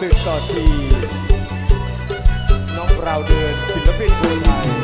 สืบต่อที น้องเราเดินศิลปินคนไทย